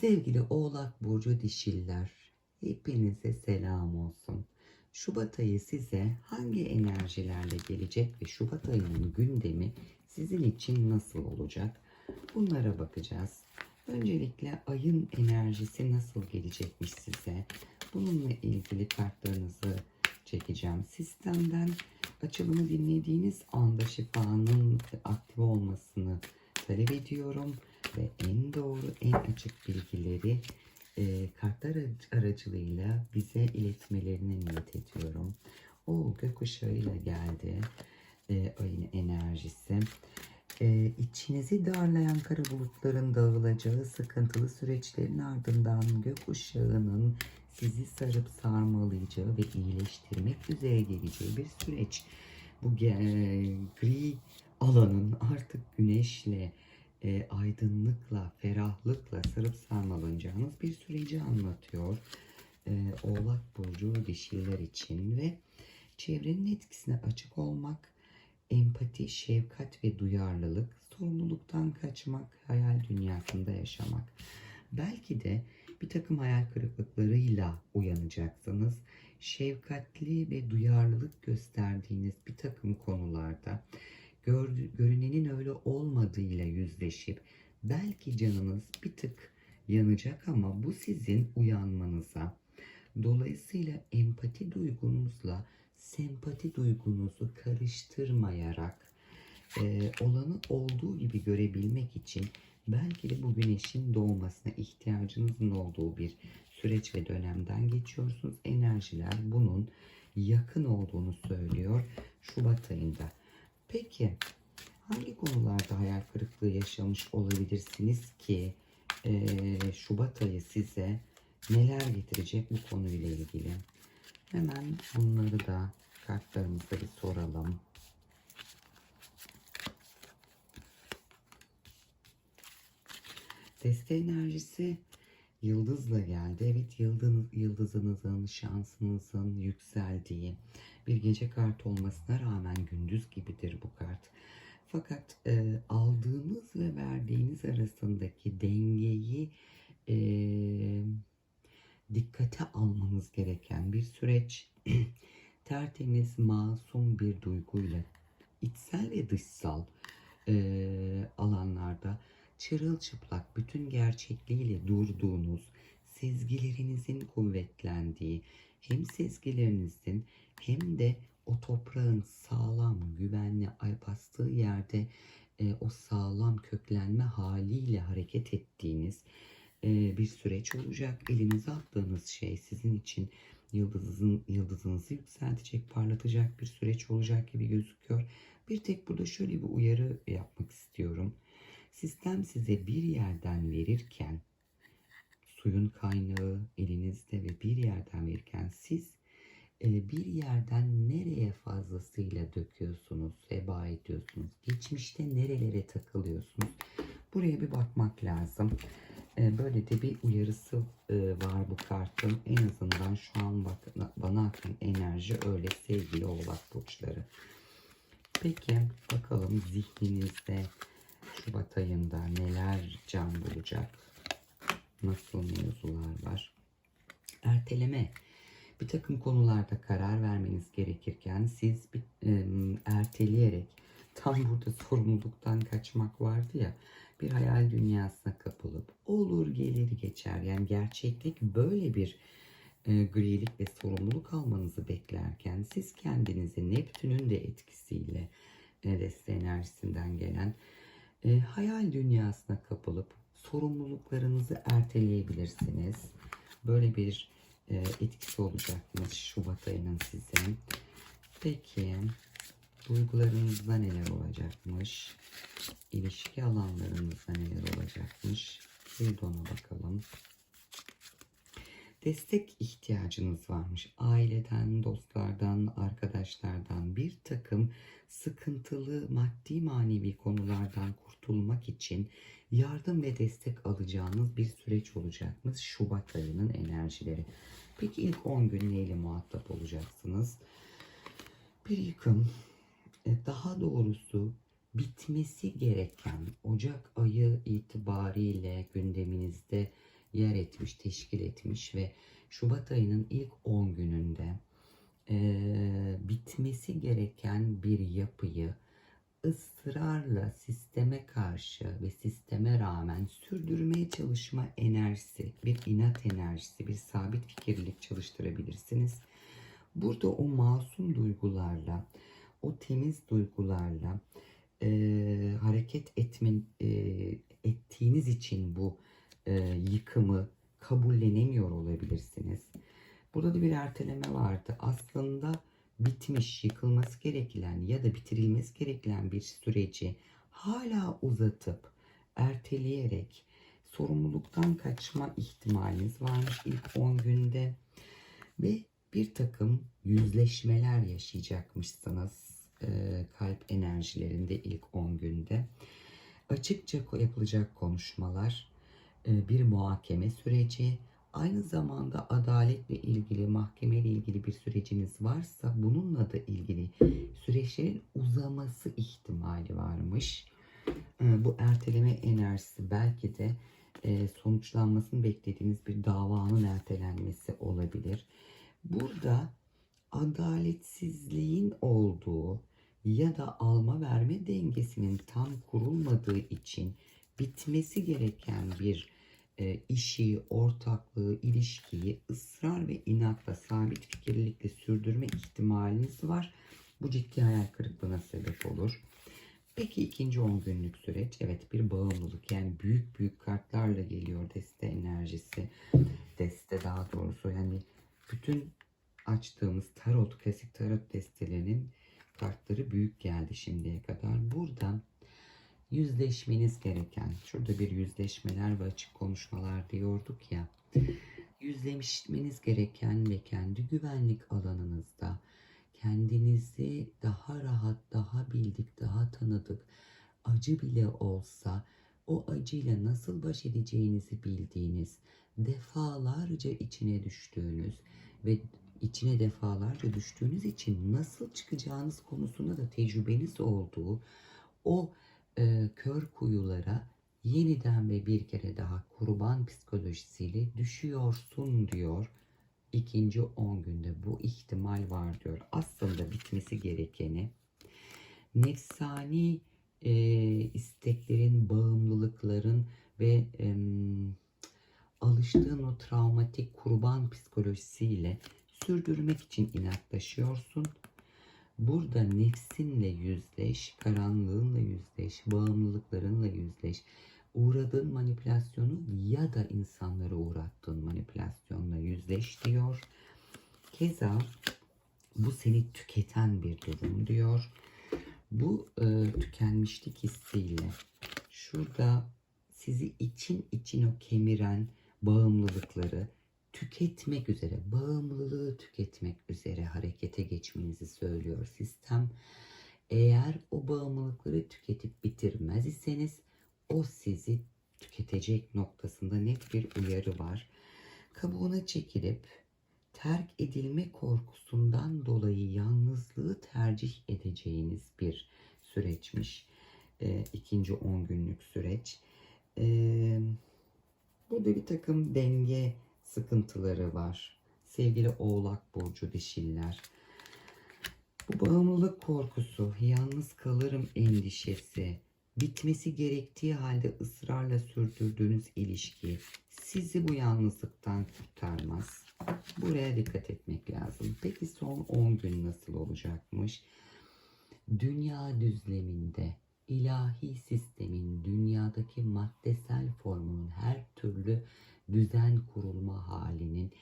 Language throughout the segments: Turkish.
Sevgili Oğlak Burcu dişiller, hepinize selam olsun. Şubat ayı size hangi enerjilerle gelecek ve Şubat ayının gündemi sizin için nasıl olacak? Bunlara bakacağız. Öncelikle ayın enerjisi nasıl gelecekmiş size? Bununla ilgili kartlarınızı çekeceğim. Sistemden açılımı dinlediğiniz anda şifanın aktif olmasını talep ediyorum ve en doğru, en açık bilgileri e, kartlar ar- aracılığıyla bize iletmelerini niyet ediyorum. O gökkuşağıyla geldi e, ayın enerjisi. E, içinizi darlayan kara bulutların dağılacağı sıkıntılı süreçlerin ardından gökkuşağının sizi sarıp sarmalayacağı ve iyileştirmek üzere geleceği bir süreç. Bu ge- gri alanın artık güneşle, e, aydınlıkla, ferahlıkla sarıp sarmalanacağınız bir süreci anlatıyor. E, Oğlak Burcu dişiler için ve çevrenin etkisine açık olmak, empati, şefkat ve duyarlılık, sorumluluktan kaçmak, hayal dünyasında yaşamak. Belki de bir takım hayal kırıklıklarıyla uyanacaksınız. Şefkatli ve duyarlılık gösterdiğiniz bir takım konularda gör- görünenin öyle olmadığıyla yüzleşip belki canınız bir tık yanacak ama bu sizin uyanmanıza dolayısıyla empati duygunuzla sempati duygunuzu karıştırmayarak e, olanı olduğu gibi görebilmek için belki de bu güneşin doğmasına ihtiyacınızın olduğu bir süreç ve dönemden geçiyorsunuz. Enerjiler bunun yakın olduğunu söylüyor Şubat ayında. Peki hangi konularda hayal kırıklığı yaşamış olabilirsiniz ki eee, Şubat ayı size neler getirecek bu konuyla ilgili? Hemen bunları da kartlarımızda bir soralım. Deste enerjisi yıldızla geldi. Evet yıldız, yıldızınızın, şansınızın yükseldiği bir gece kartı olmasına rağmen gündüz gibidir bu kart. Fakat e, aldığınız ve verdiğiniz arasındaki dengeyi e, dikkate almanız gereken bir süreç. Tertemiz, masum bir duyguyla içsel ve dışsal e, alanlarda çırılçıplak bütün gerçekliğiyle durduğunuz, sezgilerinizin kuvvetlendiği, hem sezgilerinizin hem de o toprağın sağlam, güvenli bastığı yerde e, o sağlam köklenme haliyle hareket ettiğiniz e, bir süreç olacak. Elinize attığınız şey sizin için yıldızın yıldızınızı yükseltecek, parlatacak bir süreç olacak gibi gözüküyor. Bir tek burada şöyle bir uyarı yapmak istiyorum. Sistem size bir yerden verirken suyun kaynağı elinizde ve bir yerden verirken siz e, bir yerden nereye fazlasıyla döküyorsunuz, heba ediyorsunuz? Geçmişte nerelere takılıyorsunuz? Buraya bir bakmak lazım. E, Böyle de bir uyarısı e, var bu kartın. En azından şu an bak, bana akan enerji öyle sevgili oğlak burçları. Peki bakalım zihninizde Şubat ayında neler can bulacak? Nasıl mevzular var? Erteleme. Bir takım konularda karar vermeniz gerekirken siz bir, e, erteleyerek tam burada sorumluluktan kaçmak vardı ya bir hayal dünyasına kapılıp olur gelir geçer yani gerçeklik böyle bir e, grilik ve sorumluluk almanızı beklerken siz kendinizi Neptün'ün de etkisiyle e, deste enerjisinden gelen e, hayal dünyasına kapılıp sorumluluklarınızı erteleyebilirsiniz. Böyle bir e, etkisi olacakmış Şubat ayının size. Peki duygularınızda neler olacakmış? İlişki alanlarınızda neler olacakmış? Bir de ona bakalım. Destek ihtiyacınız varmış. Aileden, dostlardan, arkadaşlardan bir takım sıkıntılı maddi manevi konulardan kurtulmak için yardım ve destek alacağınız bir süreç olacakmış Şubat ayının enerjileri. Peki ilk 10 gün neyle muhatap olacaksınız? Bir yıkım, e, daha doğrusu bitmesi gereken Ocak ayı itibariyle gündeminizde etmiş, teşkil etmiş ve Şubat ayının ilk 10 gününde eee, bitmesi gereken bir yapıyı ısrarla sisteme karşı ve sisteme rağmen sürdürmeye çalışma enerjisi, bir inat enerjisi, bir sabit fikirlilik çalıştırabilirsiniz. Burada o masum duygularla, o temiz duygularla eee, hareket etme, eee, ettiğiniz için bu eee, yıkımı kabullenemiyor olabilirsiniz. Burada da bir erteleme vardı. Aslında bitmiş, yıkılması gereken ya da bitirilmesi gereken bir süreci hala uzatıp erteleyerek sorumluluktan kaçma ihtimaliniz varmış ilk 10 günde ve bir takım yüzleşmeler yaşayacakmışsınız eee, kalp enerjilerinde ilk 10 günde. Açıkça yapılacak konuşmalar, eee, bir muhakeme süreci, aynı zamanda adaletle ilgili, mahkemeyle ilgili bir süreciniz varsa bununla da ilgili süreçlerin uzaması ihtimali varmış. Eee, Bu erteleme enerjisi belki de eee, sonuçlanmasını beklediğiniz bir davanın ertelenmesi olabilir. Burada adaletsizliğin olduğu ya da alma verme dengesinin tam kurulmadığı için bitmesi gereken bir e, işi, ortaklığı, ilişkiyi ısrar ve inatla, sabit fikirlilikle sürdürme ihtimaliniz var. Bu ciddi hayal kırıklığına sebep olur. Peki ikinci 10 günlük süreç evet bir bağımlılık yani büyük büyük kartlarla geliyor deste enerjisi. Deste daha doğrusu yani bütün açtığımız tarot, klasik tarot destelerinin kartları büyük geldi şimdiye kadar. Burada yüzleşmeniz gereken, şurada bir yüzleşmeler ve açık konuşmalar diyorduk ya. Yüzleşmeniz gereken ve kendi güvenlik alanınızda kendinizi daha rahat, daha bildik, daha tanıdık, acı bile olsa o acıyla nasıl baş edeceğinizi bildiğiniz, defalarca içine düştüğünüz ve içine defalarca düştüğünüz için nasıl çıkacağınız konusunda da tecrübeniz olduğu o e, kör kuyulara yeniden ve bir kere daha kurban psikolojisiyle düşüyorsun diyor. İkinci 10 günde bu ihtimal var diyor. Aslında bitmesi gerekeni nefsani e, isteklerin, bağımlılıkların ve em, alıştığın o travmatik kurban psikolojisiyle sürdürmek için inatlaşıyorsun. Burada nefsinle yüzleş, karanlığınla yüzleş, bağımlılıklarınla yüzleş. Uğradığın manipülasyonu ya da insanlara uğrattığın manipülasyonla yüzleş diyor. Keza bu seni tüketen bir durum diyor. Bu e, tükenmişlik hissiyle şurada sizi için için o kemiren bağımlılıkları tüketmek üzere, bağımlılığı tüketmek üzere harekete geçmenizi söylüyor sistem. Eğer o bağımlılıkları tüketip bitirmez iseniz o sizi tüketecek noktasında net bir uyarı var. Kabuğuna çekilip terk edilme korkusundan dolayı yalnızlığı tercih edeceğiniz bir süreçmiş. Ee, ikinci 10 günlük süreç. Ee, burada bir takım denge sıkıntıları var. Sevgili Oğlak Burcu dişiller. Bu bağımlılık korkusu, yalnız kalırım endişesi, bitmesi gerektiği halde ısrarla sürdürdüğünüz ilişki sizi bu yalnızlıktan kurtarmaz. Buraya dikkat etmek lazım. Peki son 10 gün nasıl olacakmış? Dünya düzleminde ilahi sistemin dünyadaki maddesel formunun her türlü düzen kurulma halinin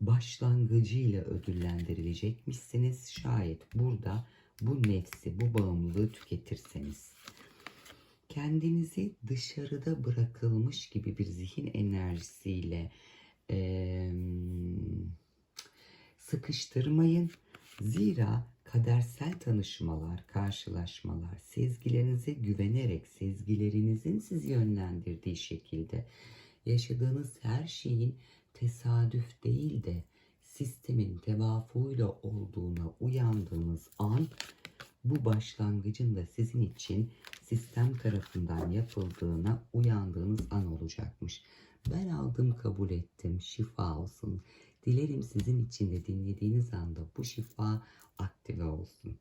başlangıcıyla ödüllendirilecekmişsiniz. Şayet burada bu nefsi, bu bağımlılığı tüketirseniz. Kendinizi dışarıda bırakılmış gibi bir zihin enerjisiyle eee, sıkıştırmayın. Zira kadersel tanışmalar, karşılaşmalar, sezgilerinize güvenerek sezgilerinizin sizi yönlendirdiği şekilde yaşadığınız her şeyin tesadüf değil de sistemin tevafuyla olduğuna uyandığınız an bu başlangıcın da sizin için sistem tarafından yapıldığına uyandığınız an olacakmış. Ben aldım kabul ettim. Şifa olsun. Dilerim sizin için de dinlediğiniz anda bu şifa aktive olsun.